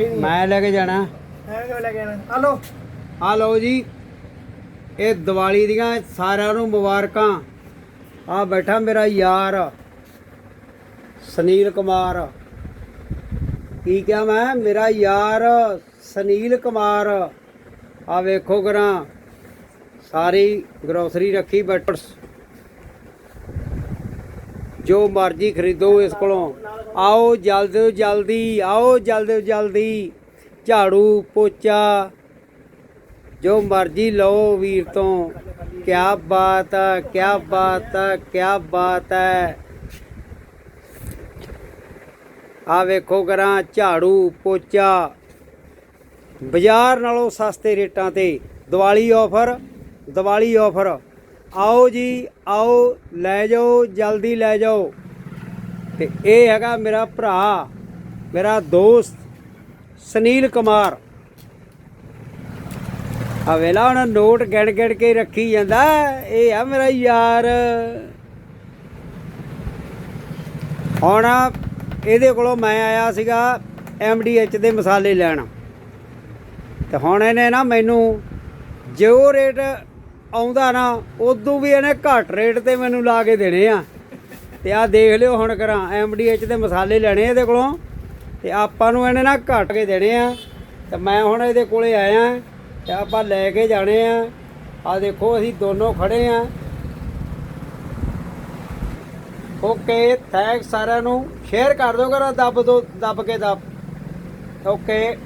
ਮੈਂ ਲੈ ਕੇ ਜਾਣਾ। ਐ ਕਿਵੇਂ ਲੈ ਕੇ ਆਣਾ ਹਲੋ ਆ ਲਓ ਜੀ। ਇਹ ਦੀਵਾਲੀ ਦੀਆਂ ਸਾਰਿਆਂ ਨੂੰ ਮੁਬਾਰਕਾਂ। ਆ ਬੈਠਾ ਮੇਰਾ ਯਾਰ ਸੁਨੀਲ ਕੁਮਾਰ। ਕੀ ਕਿਹਾ ਮੈਂ? ਮੇਰਾ ਯਾਰ ਸੁਨੀਲ ਕੁਮਾਰ। ਆ ਵੇਖੋ ਕਰਾਂ। ਸਾਰੀ ਗਰੋਸਰੀ ਰੱਖੀ ਬੈਠ ਜੋ ਮਰਜ਼ੀ ਖਰੀਦੋ ਇਸ ਕੋਲੋਂ। ਆਓ ਜਲਦੀ ਤੋਂ ਜਲਦੀ, ਆਓ ਜਲਦੀ ਤੋਂ ਜਲਦੀ। ਝਾੜੂ, ਪੋਚਾ, ਜੋ ਮਰਜ਼ੀ ਲਓ ਵੀਰ ਤੋਂ। ਕਿਆ ਬਾਤ ਹੈ, ਕਿਆ ਬਾਤ ਹੈ, ਕਿਆ ਬਾਤ ਹੈ। ਆ ਵੇਖੋ ਕਰਾਂ, ਝਾੜੂ, ਪੋਚਾ। ਬਾਜ਼ਾਰ ਨਾਲੋਂ ਸਸਤੇ ਰੇਟਾਂ ਤੇ। Diwali offer Diwali offer. ਆਓ ਜੀ, ਆਓ, ਲੈ ਜਾਓ, ਜਲਦੀ ਲੈ ਜਾਓ। ਤੇ ਇਹ ਹੈਗਾ ਮੇਰਾ ਭਰਾ, ਮੇਰਾ ਦੋਸਤ, ਸੁਨੀਲ ਕੁਮਾਰ। ਆ ਵੇਲਾ ਹੁਣ ਨੋਟ ਗਿਣ ਗਿਣ ਕੇ ਰੱਖੀ ਜਾਂਦਾ, ਇਹ ਆ ਮੇਰਾ ਯਾਰ। ਹੁਣ ਇਹਦੇ ਕੋਲੋਂ ਮੈਂ ਆਇਆ ਸੀਗਾ ਐਮਡੀਐਚ ਦੇ ਮਸਾਲੇ ਲੈਣ। ਤੇ ਹੁਣ ਇਹਨੇ ਨਾ ਮੈਨੂੰ ਜੋ ਰੇਟ ਆਉਂਦਾ ਨਾ, ਉਦੋਂ ਵੀ ਇਹਨੇ ਘੱਟ ਰੇਟ ਤੇ ਮੈਨੂੰ ਲਾ ਕੇ ਦੇਣੇ ਆ। ਤੇ ਆ ਦੇਖ ਲਿਓ ਹੁਣ ਕਰਾਂ ਐਮਡੀਐਚ ਦੇ ਮਸਾਲੇ ਲੈਣੇ ਇਹਦੇ ਕੋਲੋਂ, ਤੇ ਆਪਾਂ ਨੂੰ ਇਹਨੇ ਨਾ ਘੱਟ ਕੇ ਦੇਣੇ ਆ। ਤੇ ਮੈਂ ਹੁਣ ਇਹਦੇ ਕੋਲੇ ਆਇਆ, ਤੇ ਆਪਾਂ ਲੈ ਕੇ ਜਾਣੇ ਆ। ਆ ਦੇਖੋ, ਅਸੀਂ ਦੋਨੋਂ ਖੜੇ ਆ। ਓਕੇ ਥੈਂਕਸ ਸਾਰਿਆਂ ਨੂੰ। ਸ਼ੇਅਰ ਕਰ ਦਿਓ, ਕਰੋ ਦੱਬ ਦੋ, ਦੱਬ ਕੇ ਦੱਬ। ਓਕੇ।